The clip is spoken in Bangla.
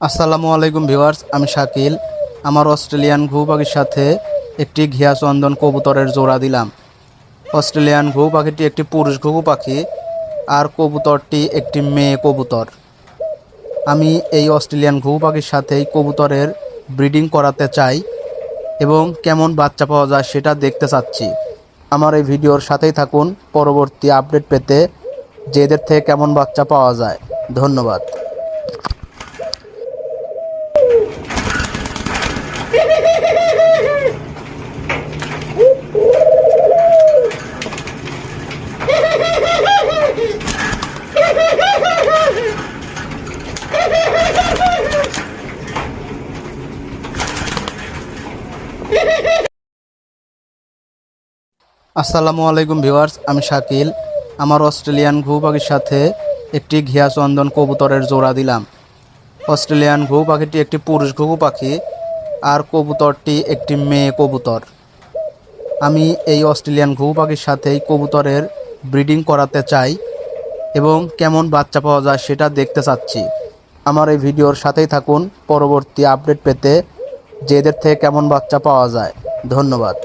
আসসালামু আলাইকুম ভিউয়ার্স, আমি শাকিল। আমার অস্ট্রেলিয়ান ঘু পাখির সাথে একটি ঘিয়া চন্দন কবুতরের জোড়া দিলাম। অস্ট্রেলিয়ান ঘু পাখিটি একটি পুরুষ ঘুঘু পাখি, আর কবুতরটি একটি মেয়ে কবুতর। আমি এই অস্ট্রেলিয়ান ঘু পাখির সাথেই কবুতরের ব্রিডিং করাতে চাই এবং কেমন বাচ্চা পাওয়া যায় সেটা দেখতে চাচ্ছি। আমার এই ভিডিওর সাথেই থাকুন, পরবর্তী আপডেট পেতে যে এদের থেকে কেমন বাচ্চা পাওয়া যায়। ধন্যবাদ। আসসালামু আলাইকুম ভিউয়ার্স, আমি শাকিল। আমার অস্ট্রেলিয়ান ঘু পাখির সাথে একটি ঘিয়া চন্দন কবুতরের জোড়া দিলাম। অস্ট্রেলিয়ান ঘু পাখিটি একটি পুরুষ ঘুঘু পাখি। আর কবুতরটি একটি মেয়ে কবুতর। আমি এই অস্ট্রেলিয়ান ঘু পাখির সাথেই কবুতরের ব্রিডিং করাতে চাই এবং কেমন বাচ্চা পাওয়া যায় সেটা দেখতে চাচ্ছি। আমার এই ভিডিওর সাথেই থাকুন, পরবর্তী আপডেট পেতে যে এদের থেকে কেমন বাচ্চা পাওয়া যায়। ধন্যবাদ।